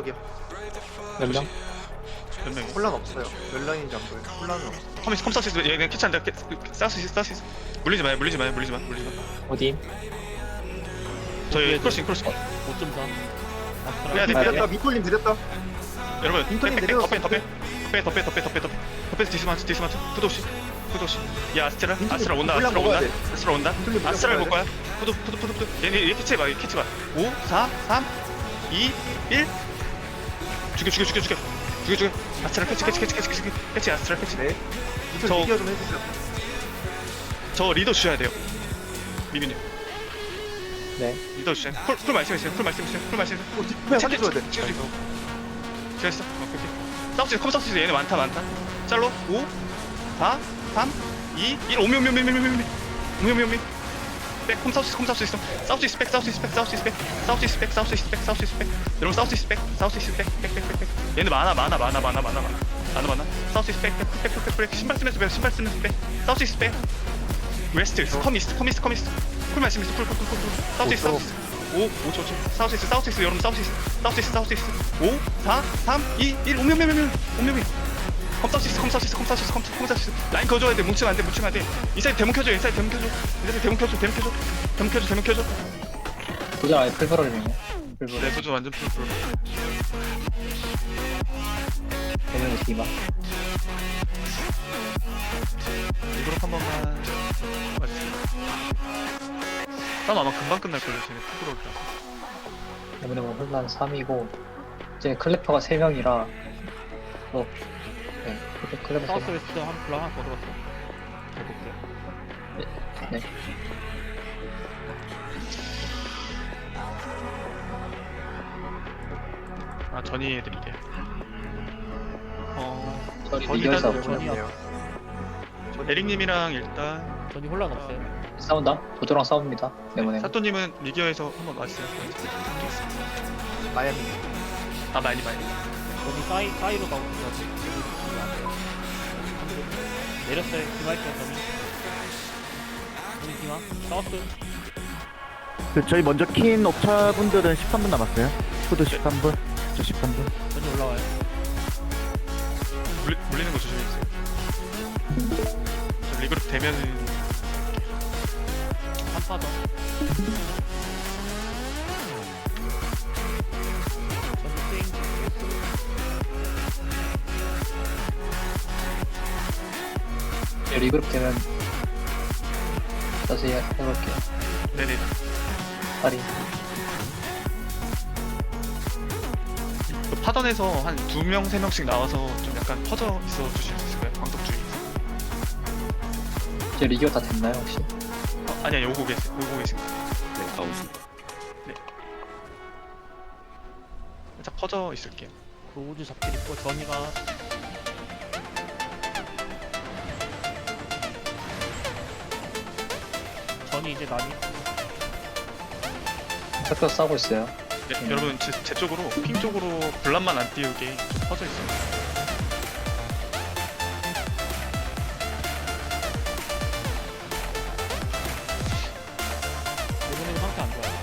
여기요. 몇 명? 몇 명이? 혼란 없어요. 몇 라인인지 안 보여요. 혼란은 없어. 컴스 컴사스 얘네 캐치한다. 싸스 있어 싸스 있어. 물리지 마요 물리지 마요 물리지 마 물리지 마. 어디? 저희 크로싱 크로싱. 5.4 빼야 돼, 아, 빼야 내렸다. 미콜님 내렸다. 여러분 인턴이 내려왔어. 더빼더빼더빼더빼더빼더빼더빼 디스마트 디스마트 푸도시 푸도시 야 아스트라 아스트라 온다 아스트라 온다 돼. 아스트라 온다 아스트라 볼 거야 푸도 푸도 푸도 푸도 얘네 얘 캐치해 봐 얘 캐치해봐 5 4 3 2 1 죽여 죽여 죽여 죽여. 죽여 죽여. 아스트라 캐치 캐치 캐치 캐치 캐치 캐치 아스트라 캐치. 네. 저- 비교 좀 해주세요. 저 리더 주셔야 돼요. 미미님. 네. 리더 주셔야 돼요. 쿨, 쿨 말씀해주세요. 쿨 말씀해주세요. 쿨 말씀해주세요. 어, 뒷부분 한대 줘야 돼. 지금 지금 있어 오케이 오케이. 사우스 컴사우스 얘네 많다 많다. 짤로. 5 4 3 2 1 오미 오미 오미 오미 오미 오미. 오미 오미 오미. 백 컴사우스 컴사우스 있어 사우스 백 사우스 백 사우스 백 사우스 백 사우스 백 사우스 백 여러분 사우스 백 사우스 이스 백백백백백 얘네 많아 많아 많아 많아 많아 많아 많아 많아 사우스 이스 백백백백백 신발 쓰면서 백 신발 쓰면서 백 사우스 이스 백 웨스트 커미스트 커미스트 커미스트 쿨 말씀이스 쿨쿨쿨쿨 사우스 이스 사우스 이스 5, 5초, 5초. 사우스 이스, 사우스 이스, 여러분 사우스 이스, 사우스 이스, 사우스 이스. 5, 4, 3, 2, 1, 오미, 오미, 오미, 오미, 오미, 오미. 컴 사우스 이스, 컴 사우스 이스, 컴 사우스 이스, 컴, 컴 사우스 이스. 라인 그어줘야 돼, 뭉치면 안 돼, 뭉치면 안 돼. 이 사이드 대문 켜줘, 이 사이드 대문 켜줘. 이 사이드 대문 켜줘, 대문 켜줘. 대문 켜줘, 대문 켜줘. 도전 아예 풀브럴이네. 풀브럴. 네, 도저 완전 풀, 풀. 대명이 디마. 이거로 한 번만 맞으세요. 싸움 아마 금방 끝날걸요, 쟤네 푸그럭이라. 이번에 뭐 혼란 3이고 이제 클래퍼가 3명이라 뭐 네. 클래퍼 사우스 3명. 웨스트 한 블락 하나 더 들었어 해볼게 네. 아, 전이 애들이래. 어, 저희 거의 리얼사 다 전이야. 에릭님이랑 일단 전이 혼란 없어요 싸운다? 도도랑 싸웁니다. 네모네. 사또님은 미디어에서 한번 와주세요. 마이애미. 아, 많이 많이. 전이 붙이면 안 돼요 내렸어요 디마이크가 전이 전이 디마 사우스 그 저희 먼저 킨 옵차분들은 13분 남았어요. 푸드 13분, 저 13분. 전이 올라와요 물리, 물리는 거 조심해주세요. 저 리그룹 되면은 한파 더 전이 스윙 이제 리그룹 되면 자세히 해볼게요. 네네. 파리. 그 파던에서 한 두 명, 세 명씩 나와서 좀 약간 퍼져 있어 주실 수 있을까요? 광덕 주의. 이제 리기어 다 됐나요 혹시? 어, 아니야, 요거 계세요. 요거 계신가? 네, 가보겠습니다. 살짝 퍼져 있을게요. 그 우주 잡질 있고 전이가 전이 이제 나니 섞여 싸우고 있어요. 네, 음. 여러분 제, 제 쪽으로 핑 쪽으로 블란만 안 띄우게 좀 퍼져 있어요. 이번에는 상태 안 좋아요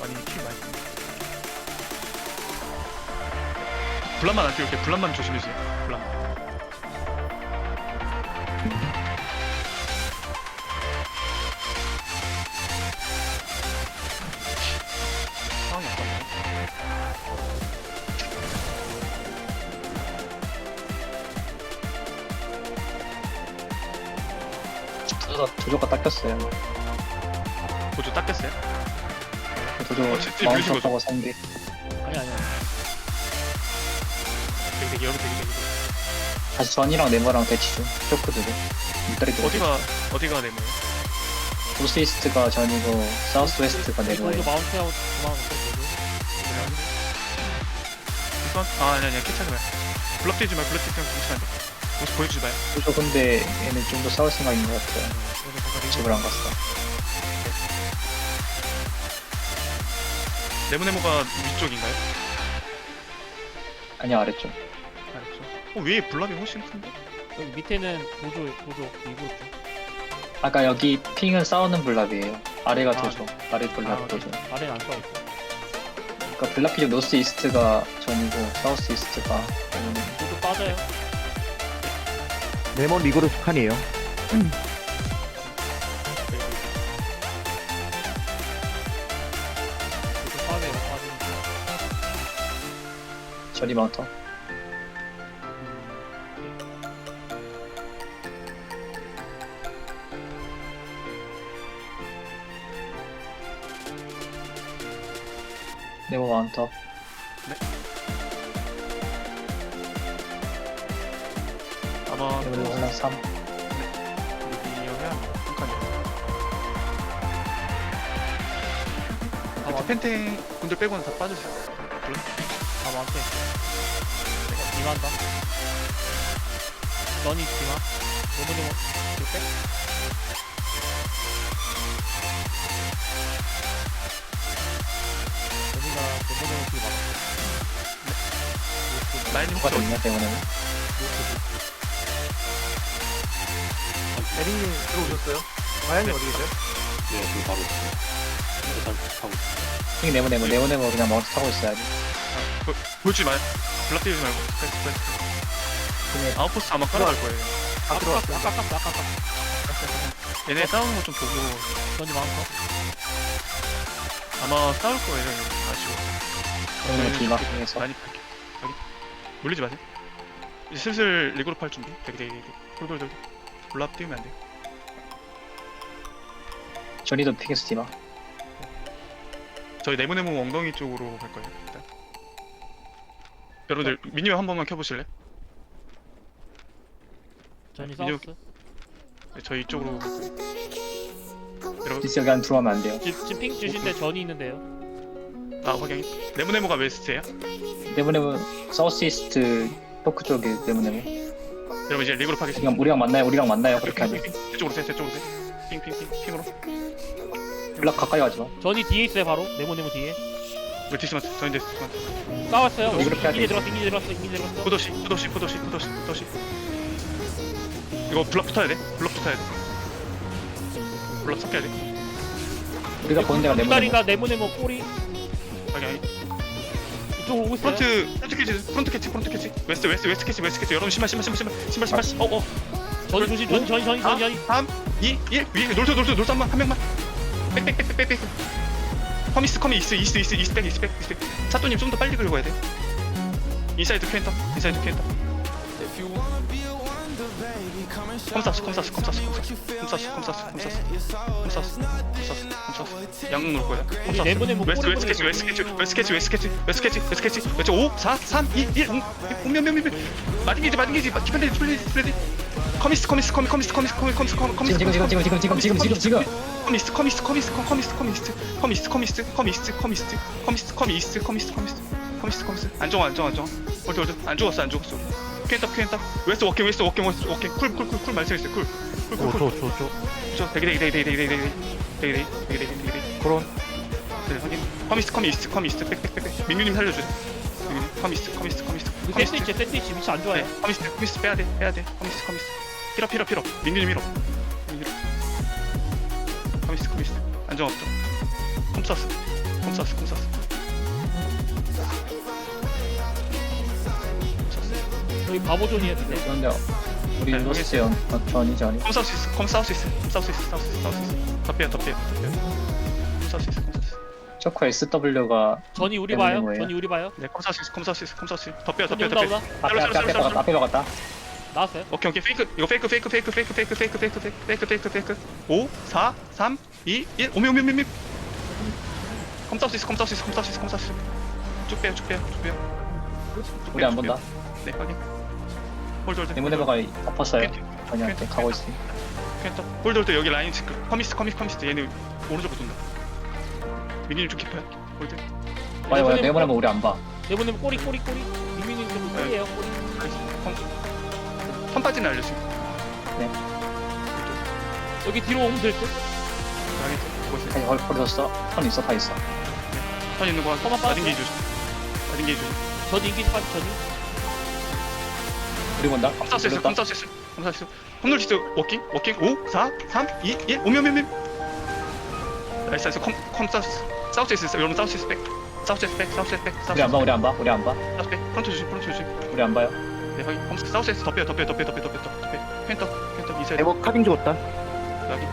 많이 킬 많이. 블란만 안 띄울게. 블란만 조심해주세요. 블란. 도조가 도조가 닦였어요. 보조 닦였어요? 도조 어, 진짜 물리신 거죠? 마운트하고 상대. 아니 아니 되게 되게 여러 되게 되게. 다시 전이랑 네모랑 대치 중. 쇼크들이. 일다리 어디가 어디가 네모예요? 노스 이스트가 전이고 사우스 웨스트가 네모예요. 이걸로 마운트하고 그만 이건 아 아니 아니 캐치하지 마요. 블럭 뛰지 마요. 블럭 뛰지 안 돼. 모습 보여주지 마요. 도조 근데 얘는 좀 더 싸울 생각인 것 같아요. 집을 안 갔어. 네모네모가 위쪽인가요? 아니 아래쪽. 알았죠. 어, 위에 블럭이 훨씬 큰데? 여기 밑에는 도조 도조 이거 아까 여기 핑은 싸우는 블랍이에요. 아래가 아, 도죠. 아래 아, 블락 도죠. 아래는 안 싸웠어. 그러니까 블락피적 노스 이스트가 전이고 사우스 이스트가 아니면 모두 빠져요. 네몬 리그로 스칸이에요. 모두 빠져요. 빠지는 거. 전이 마운터. 네모 마운터. 아마 네모 올라 3. 이어야 한그 완, 펜탱 분들 빼고는 다 빠졌어요. 다 완패. 이만다. 너니 기마. 너무 너무 이렇게. 누가 혹시 어디? 됐냐 때문에. 에릭님 들어오셨어요? 마양님 어디 계세요? 형 네모 네모 네모 네모 그냥 마운트 타고 있어야지. 보- 보여주지 마요. 블락 띄우지 말고. 스페이스, 스페이스. 근데 아웃포스트 아마 깔아갈 거예요. 아 들어왔어요. 아까 아까 아까 아까. 얘네 싸우는 거 좀 보고 너니 많다. 아마 싸울 거예요. 아쉬워. 그러면 디마킹에서 많이 팔게. 여기 물리지 마세요. 이제 슬슬 리그룹 할 준비. 되게 되게 되게. 돌돌돌. 블락 띄우면 안 돼. 전이도 픽에서 디마. 저희 네모네모 엉덩이 쪽으로 갈 거예요. 일단. 여러분들 미니어 한 번만 켜보실래? 전이 미디어- 싸웠어. 네, 저희 이쪽으로 갈 거예요. 여러분, 디스 여기 안 들어가면 안 돼요. 지금 지금 핑 주신데 전이 있는데요. 아 확인. 네모네모가 웨스트예요. 네모 네모 사우스 이스트 포크 쪽에 네모 네모. 여러분 이제 리그룹 하겠습니다. 그냥 우리랑 만나요. 우리랑 만나요. 그렇게 하지. 이쪽으로 세, 저쪽으로 세. 핑핑핑 핑으로. 블락 가까이 가지 마. 전이 뒤에 있어요 바로 네모 네모 뒤에. 왜 디스마스? 저인데 디스마스. 싸웠어요. 어, 이렇게 해야 돼. 이미 들어갔어 이미 들어갔어 이미 들어갔어. 포도시, 포도시, 포도시, 포도시, 포도시. 이거 블럭 붙어야 돼. 블럭 붙어야 돼. 블럭 섞여야 돼. 우리가 보는 데가 네모 네모. 다리가 네모 네모 꼬리 확인. 이쪽으로 오고 있어요. 프론트 프론트 캐치 프론트 캐치 프론트 캐치. 웨스트 웨스트 웨스트 캐치 웨스트 캐치. 여러분 신발 신발 신발 신발 신발 신발. 어어. 전이 조심 전이 전이 전이 전이 전이. 3 2 1 위에 놀토 놀토 놀토 한번 한 명만. 빽빽빽빽빽. 커미스 커미 이스 이스 이스 이스 백 이스 백 이스 백 사또님 좀 더 빨리 긁어야 돼. 인사이드 큐엔터 인사이드 큐엔터 컴사스 컴사스 컴사스 컴사스 컴사스 컴사스 컴사스 컴사스 컴사스 컴사스 양궁 놀 거야 네모 네모 웨스트 꼬리 웨스트 캐치. 웨스트 캐치 웨스트 캐치 웨스트 캐치 웨스트 캐치 웨스트 캐치 웨스트 5 4 3 2 1 오면면면 마딩게지 마딩게지 디펜드 플레디 플레디 커미스 커미스 커미 커미스 커미스 커미 커미스 커미 커미스 지금 지금 지금 지금 지금 지금 지금 지금. 커미스 커미스 커미스 커미스 커미스 커미스 커미스 커미스 커미스 커미스 커미스 커미스 커미스 커미스 커미스 안정화 안정화 안정화 홀드 홀드 안 죽었어 안 죽었어 큐엔터 큐엔터 웨스트 워킹 웨스트 워킹 웨스트 워킹 쿨쿨쿨쿨 말씀했어요 쿨쿨쿨쿨 저저저 저 되게 되게 되게 되게 되게 되게 되게 되게 되게 되게 되게 되게 그런 네, 확인. 커미스트 커미스트 커미스트 빽빽빽빽 민규님 살려주세요 민규님 커미스트 커미스트 커미스트 우리 샌드위치 샌드위치 위치 안 좋아요. 네, 커미스트 커미스트 빼야 돼 빼야 돼 커미스트 커미스트 필업 필업 필업 민규님 필업 민규 커미스트 커미스트 안정 없죠 컴사스 컴사스 컴사스 저희 바보존이 했는데. 그런데 우리 네, 로스요. 어, 전이 전이. 컴사우스 있어 컴사우스 있어 컴사우스 있어 사우스 있어 사우스 있어 더 빼요 더 빼요 더 빼요 컴사우스 있어 초코 SW가 전이 우리 봐요. 네모예요. 전이 우리 봐요. 네 컴사우스 있어 컴사우스 있어 컴사우스 있어 더 빼요 더 전이 빼요 온다 더 빼요 온다. 앞에 앞에 앞에 박았다. 앞에 박았다. 나왔어요. 오케이 오케이 페이크 이거 페이크 페이크 페이크 페이크 페이크 페이크 페이크 페이크 페이크 페이크 페이크 5 4 3 2 1 오미 오미 오미 오미 컴사우스 있어 컴사우스 있어 있어 쭉 빼요 쭉 빼요 쭉 빼요 쭉 우리 빼요, 안 쭉 본다. 빼요. 네 확인 홀드 홀드 네모 네모가 엎었어요. 캔, 전이한테 가고 있어. 캔터 홀드 홀드 여기 라인 지금 커미스 커미스 커미스 얘네 오른쪽으로 돈다 미니님 좀 깊어요 홀드 와요 와요 네모 네모 우리 안 봐. 네모 네모 꼬리 꼬리 꼬리. 미미님 그 꼬리예요 꼬리. 턴 빠지는 알려주세요 여기 뒤로 오면 될 듯. 여기 보고 있어요 다시 헐 버렸어. 턴 있어 다 있어. 턴 있는 거 하고 턴만 나딘 빠졌어요? 게이지 조심 나딘 게이지 조심 전이 인기지 빠지 전이. 우리 본다. 컴사우스 있어 그랬다. 컴사우스 있어 컴사우스 있어 홈롤 지스 워킹? 워킹? 5 4 3 2 1 오미 오미 오미 나이스 나이스. 컴컴 사우스 사우스 있어. 여러분 사우스 있어 백. 사우스 있어 백 사우스 있어 백 사우스 우리 안 봐, 우리 안 봐, 우리 안 봐. 사우스 백. 프론트 조심 프론트 조심. 우리 안 봐요. 네 확인. 컴 사우스 있어 더 빼요 더 빼요 더 빼요 더 빼요 더 빼요 더 빼요. 펜터 펜터 이사이드. 네모 카빙 죽었다. 여기.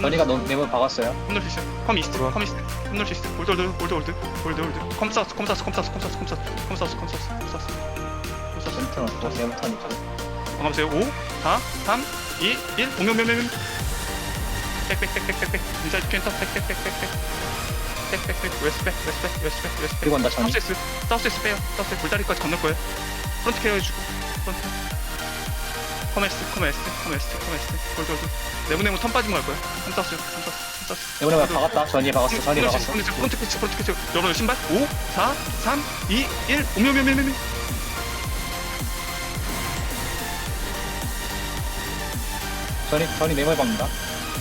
전이가 너 네모 박았어요. 홈널 피스 컴 이스트 컴 이스트 홈널 피스 올드 올드 올드 올드 올드 올드 컴 사우스 컴 사우스 컴 사우스 컴 사우스 컴 사우스. 컴 사우스 컴 사우스 컴 사우스. 컴 사우스. 센터 또 네모 터니까. 반갑세요. 5 4 3 2 1 오명명명명. 백백백백백백. 인사이드 펜터 백백백백백. 백백백. 웨스백 웨스백 웨스백 웨스백. 그리고 온다 전이. 사우스에스 사우스에스 빼요. 사우스에 불다리까지 건널 거예요. 프론트 케어 해주고. 프론트. 커메스트 커메스트 커메스트 커메스트 돌돌돌 네모네모 턴 빠진 거 할 거예요. 턴 사우스 턴 사우스 네모 네모 박았다. 전이 박았어. 전이 박았어. 프론트 프론트 피치 프론트 피치 여러분 신발 5 4 3 2 1 오명명명명 전이 전이 네모에 박는다.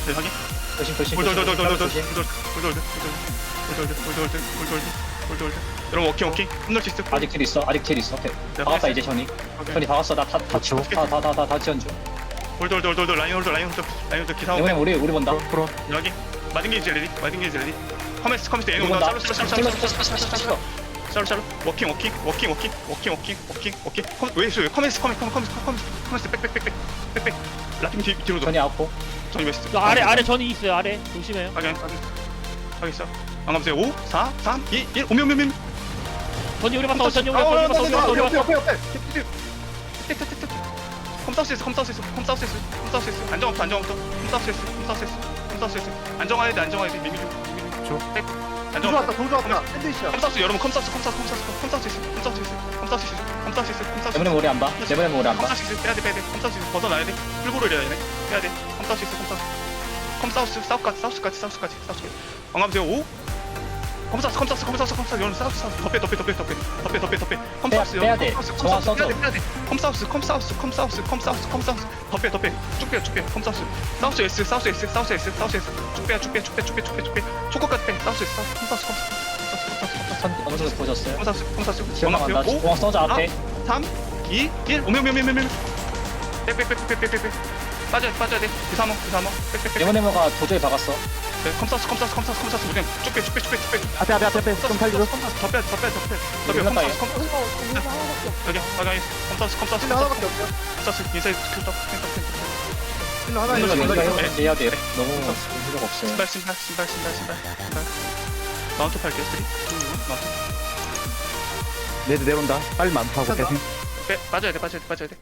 네 확인 조심 조심. 돌돌돌돌돌돌 조심. 돌돌돌 돌돌돌 돌돌돌 돌돌돌 돌돌돌 여러분 워킹 워킹 홈런 시스템 아직 딜 있어. 아직 딜 있어. 오케이. 네, 박았다. 이제 전이. 전이 박았어. 나다다다다다다 지원 중. 돌돌돌돌돌 라인 홀더 라인 홀더 라인 홀더 기사 네모 우리 우리 본다. 프로. 여기 마딘 게이지 레디? 마딘 게이지 레디? 커메스 커메스 얘는. 온다 샬로 샬로 샬로 샬로 샬로 샬로 샬로 워킹 워킹 워킹 워킹 워킹 워킹 워킹 워킹. 컴- 왜 있어요? 커메스 커메스 커메스 커메스 커메스 백백백백 백백. 라팀 뒤 뒤로 전이 아웃고. 저희 웨스트. 저 아래 아래 전이 있어요 아래. 조심해요. 확인 확인. 확인 있어. 반갑세요. 5 4 3 2 1 오면 오면 오면 전이 우리 봤어 전이 우리 아, 봤어 우리 아, 봤어 우리 봤어 우리 옆에, 봤어 옆에, 옆에. 컴사우스에서 컴사우스에서 컴사우스에서 컴사우스에서 안정부터 안정부터 컴사우스에서 컴사우스에서 컴사우스에서 안정화해야 돼 안정화해야 돼. 미미주 미미주 백. 도 안정화. 좋았다, 도 좋았다. 샌드위치야. 컴사우스 여러분 컴사우스 컴사우스 컴사우스 컴사우스에서 컴사우스에서 컴사우스에서 컴사우스에서 컴사우스 네모 네모 우리 안 봐. 네모 우리 안 봐. 컴사우스 빼야 돼 빼야 돼. 컴사우스 벗어나야 돼. 풀고를 해야 돼. 빼야 돼. 컴사우스 컴사우스. 컴사우스 사우스까지 사우스까지 사우스까지. 사우스까지 반갑세요 5 컴사우스 컴사우스 컴사우스 컴사우스. 여러분 사우스 사우스. 더빼 더빼 더빼 더빼. 더빼 더빼 더빼. 컴사우스 빼야 돼. 컴사우스 정확 컴사우스. 빼야 돼. 빼야 돼. 컴사우스 컴사우스 컴사우스 컴사우스 컴사우스. 더빼 더빼. 쭉빼 쭉빼. 컴사우스. 사우스 S 사우스 S 사우스 S 사우스 S. 쭉빼 쭉빼 쭉빼 쭉빼 쭉빼 쭉빼. 초코까지 빼 사우스 S 사우스 컴사우스 컴사우스 컴사우스 컴사우스. 선 정도 보셨어요? 컴사우스 컴사우스. 지원 나간다. 반갑세요 5 공항 써줘 앞에. 3, 2, 1, 오면 오면 오면 오면 빽빽빽빽빽빽 빠져야 돼 빠져야 돼. 기사모 기사모 빽빽빽 네모 네모가 도저히 박았어. 네, 컴사우스 컴사우스 컴사우스 컴사우스 그냥 쭉빼 쭉 빼 쭉 빼 쭉 빼 앞에 앞에 앞에 앞에 좀 살려줘. 컴사우스 더 빼 더 빼 더 빼 더빼 이거 컴사우스 빨리. 컴사우스 여기 여기 컴사우스 컴사우스 힐러 하나밖에 없어요. 컴사우스 인사이드 큐터 펜터 힐러 하나 이거 네. 해야. 네. 너무 필요가 없어요. 신발 신발 신발 신발 신발 마운트 팔게요 3 2 1 마운트 레드 내려온다. 빨리 만파고. 계속. 빼 빠져야 돼 빠져야 돼 빠져야 돼